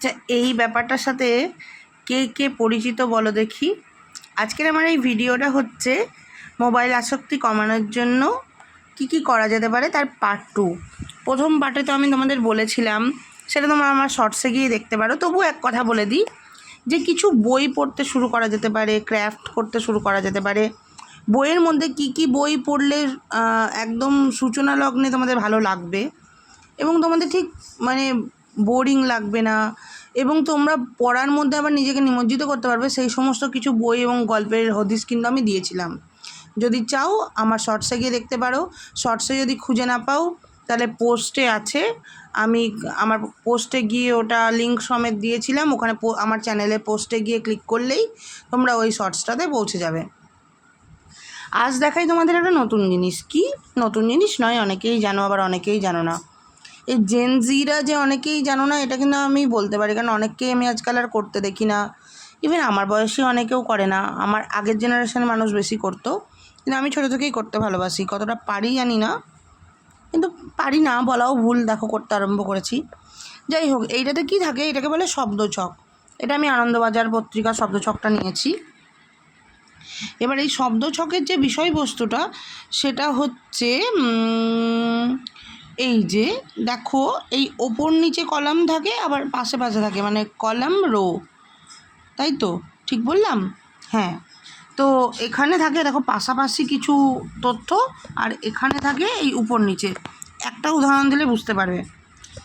আচ্ছা এই ব্যাপারটার সাথে কে কে পরিচিত বলো দেখি। আজকের আমার এই ভিডিওটা হচ্ছে মোবাইল আসক্তি কমানোর জন্য কি কি করা যেতে পারে তার পার্ট টু প্রথম পার্টে তো আমি তোমাদের বলেছিলাম, সেটা তোমরা আমার শর্টসে গিয়ে দেখতে পারো। তবু এক কথা বলে দিই যে কিছু বই পড়তে শুরু করা যেতে পারে ক্রাফট করতে শুরু করা যেতে পারে। বইয়ের মধ্যে কি কি বই পড়লে একদম সূচনা লগ্নে তোমাদের ভালো লাগবে। এবং তোমাদের ঠিক মানে বোরিং লাগবে না। এবং তোমরা পড়ার মধ্যে আবার নিজেকে নিমজ্জিত করতে পারবে। সেই সমস্ত কিছু বই এবং গল্পের হদিস কিন্তু আমি দিয়েছিলাম। যদি চাও আমার শর্টসে গিয়ে দেখতে পারো। শর্টসে যদি খুঁজে না পাও, তাহলে পোস্টে আছে। আমি আমার পোস্টে গিয়ে ওটা লিঙ্ক সমেত দিয়েছিলাম। ওখানে আমার চ্যানেলে পোস্টে গিয়ে ক্লিক করলেই তোমরা ওই শর্টসটাতে পৌঁছে যাবে। আজ দেখাই তোমাদের একটা নতুন জিনিস। কি? নতুন জিনিস নয়, অনেকেই জানো, আবার অনেকেই জানো না। এই জেনজিরা যে অনেকেই জানো না, এটা কিন্তু আমি বলতে পারি। কারণ অনেককেই আমি আজকাল আর করতে দেখি না। ইভেন আমার বয়সী অনেকেও করে না। আমার আগের জেনারেশনের মানুষ বেশি করতো। কিন্তু আমি ছোটো থেকেই করতে ভালোবাসি। কতটা পারি জানি না। কিন্তু পারি না বলাও ভুল। দেখো, করতে আরম্ভ করেছি। যাই হোক, এইটাতে কি থাকে? এটাকে বলে শব্দছক এটা আমি আনন্দবাজার পত্রিকার শব্দছকটা নিয়েছি। এবার এই শব্দছকের যে বিষয়বস্তুটা, সেটা হচ্ছে এই যে, দেখো, এই ওপর নিচে কলাম থাকে, আবার পাশে পাশে থাকে মানে কলাম রো। তাই তো? ঠিক বললাম? হ্যাঁ। তো এখানে থাকে, দেখো, পাশাপাশি কিছু তথ্য, আর এখানে থাকে এই উপর নিচে। একটা উদাহরণ দিলে বুঝতে পারবে।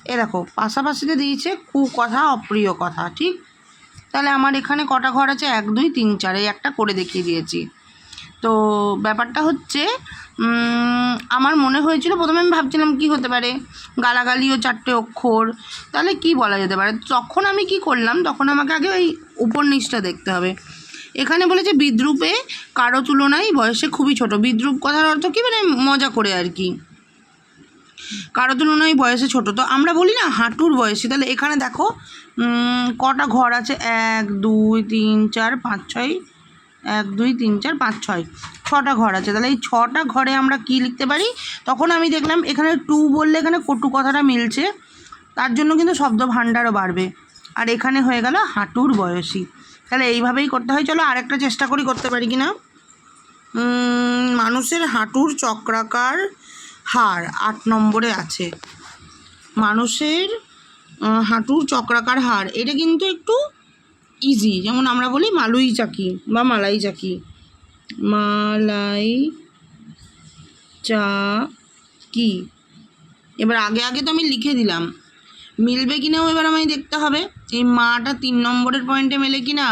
এ দেখো পাশাপাশিতে দিয়েছে, কু কথা, অপ্রিয় কথা, ঠিক? তাহলে আমার এখানে কটা ঘর আছে? এক, দুই, তিন, চার, এই একটা করে দেখিয়ে দিয়েছি। তো ব্যাপারটা হচ্ছে আমার মনে হয়েছিল প্রথমে আমি ভাবছিলাম কি হতে পারে, গালাগালি ও চারটে অক্ষর, তাহলে কি বলা যেতে পারে? তখন আমি কি করলাম, তখন আমাকে আগে ওই উপর নিচটা দেখতে হবে। এখানে বলেছে, বিদ্রুপে কারও তুলনায় বয়সে খুবই ছোট। বিদ্রুপ কথার অর্থ কি? মানে মজা করে আর কি। কারও তুলনায় বয়সে ছোট। তো আমরা বলি না, হাঁটুর বয়সী। তাহলে এখানে দেখো কটা ঘর আছে? এক, দুই, তিন, চার, পাঁচ, ছয় এক, দুই, তিন, চার, পাঁচ, ছয়। ছটা ঘর আছে। তাহলে এই ছটা ঘরে আমরা কি লিখতে পারি? তখন আমি দেখলাম এখানে টু বললে এখানে কটু কথাটা মিলছে। তার জন্য কিন্তু শব্দ ভাণ্ডারও বাড়বে। আর এখানে হয়ে গেল হাঁটুর বয়সী। তাহলে এইভাবেই করতে হয়। চলো আরেকটা চেষ্টা করি করতে পারি কি না মানুষের হাঁটুর চক্রাকার হাড় আট নম্বরে আছে। মানুষের হাঁটুর চক্রাকার হাড় এটা কিন্তু একটু ইজি যেমন আমরা বলি মালুই চাকি বা মালাই চাকি। মালাই চা কি এবার আগে আগে তো আমি লিখে দিলাম। মিলবে কি নাও এবার আমায় দেখতে হবে। এই মাটা তিন নম্বরের পয়েন্টে মেলে কি না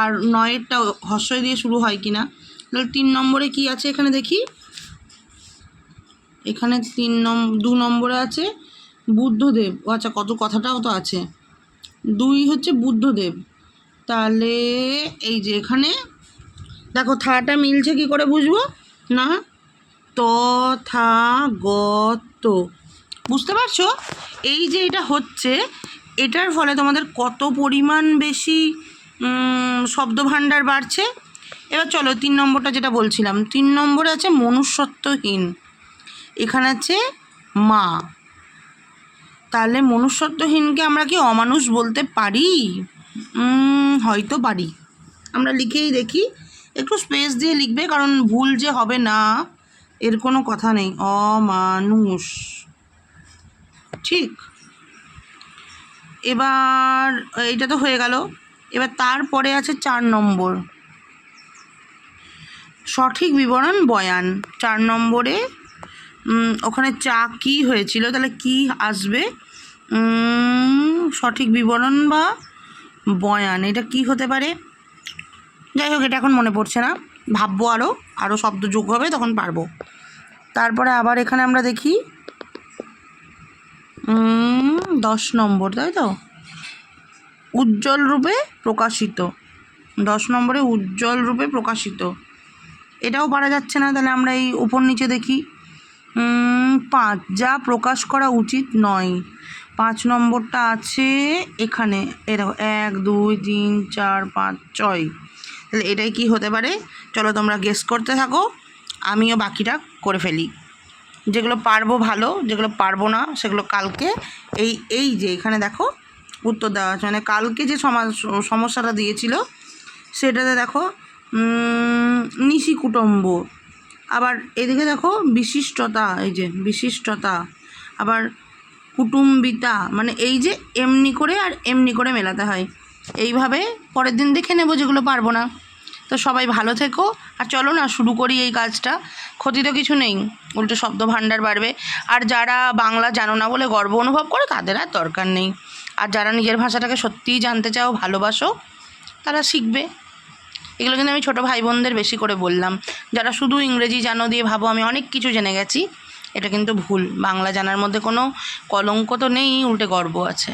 আর নয়েরটা হর্ষই দিয়ে শুরু হয় কি না তাহলে তিন নম্বরে কি আছে এখানে দেখি? এখানে তিন নম, দু নম্বরে আছে বুদ্ধদেব। আচ্ছা কত কথাটাও তো আছে। দুই হচ্ছে বুদ্ধদেব। তাহলে এই যে এখানে দেখো থাটা মিলছে কি করে বুঝব? না তথাগত বুঝতে পারছ? এই যে এটা হচ্ছে এটার ফলে তোমাদের কত পরিমাণ বেশি উম, শব্দভাণ্ডার বাড়ছে? এবার চলো তিন নম্বরটা যেটা বলছিলাম তিন নম্বরে আছে মনুষ্যত্বহীন। এখানে আছে মা। তাহলে মনুষ্যত্বহীনকে আমরা কি অমানুষ বলতে পারি? হয়তো পারি। আমরা লিখেই দেখি। একটু স্পেস দিয়ে লিখবে, কারণ ভুল যে হবে না, এর কোনো কথা নেই। অমানুষ। ঠিক। এবার এইটা তো হয়ে গেল। এবার তারপরে আছে চার নম্বর। সঠিক বিবরণ বয়ান। চার নম্বরে ওখানে চা কি হয়েছিল, তাহলে কি আসবে? সঠিক বিবরণ বা বয়ান, এটা কি হতে পারে? যাই হোক, এটা এখন মনে পড়ছে না। ভাববো আরও আরও শব্দ যোগ হবে, তখন পারব। তারপরে আবার এখানে আমরা দেখি দশ নম্বর, তাই তো? উজ্জ্বল রূপে প্রকাশিত। দশ নম্বরে উজ্জ্বল রূপে প্রকাশিত। এটাও পারা যাচ্ছে না, তাহলে আমরা এই উপর নিচে দেখি। পাঁচ, যা প্রকাশ করা উচিত নয়। পাঁচ নম্বরটা আছে এখানে। এ দেখো, এক, দুই, তিন, চার, পাঁচ, ছয়। তাহলে এটাই কি হতে পারে? চলো তোমরা গেস করতে থাকো, আমিও বাকিটা করে ফেলি। যেগুলো পারব ভালো, যেগুলো পারব না, সেগুলো কালকে। এই এই যে এখানে দেখো, উত্তর দেওয়া আছে। মানে কালকে যে সমস্যাটা দিয়েছিল, সেটাতে দেখো নিশি কুটুম্ব। আবার এদিকে দেখো, বিশিষ্টতা, এই যে বিশিষ্টতা। আবার কুটুম্বিতা মানে এই যে এমনি করে আর এমনি করে মেলাতে হয়। এইভাবে পরের দিন দেখে নেব যেগুলো পারব না। তো সবাই ভালো থেকো। আর চলো না, শুরু করি এই কাজটা। ক্ষতি তো কিছু নেই। উল্টো শব্দ ভাণ্ডার বাড়বে। আর যারা বাংলা জানো না বলে গর্ব অনুভব করো, তাদের আর দরকার নেই। আর যারা নিজের ভাষাটাকে সত্যিই জানতে চাও, ভালোবাসো, তারা শিখবে। এগুলো কিন্তু আমি ছোটো ভাই বোনদের বেশি করে বললাম। যারা শুধু ইংরেজি জানো দিয়ে ভাবো, আমি অনেক কিছু জেনে গেছি। এটা কিন্তু ভুল। বাংলা জানার মধ্যে কোনো কলঙ্ক তো নেই, উল্টে গর্ব আছে।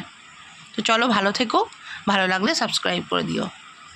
তো চলো ভালো থেকো, ভালো লাগলে সাবস্ক্রাইব করে দিও।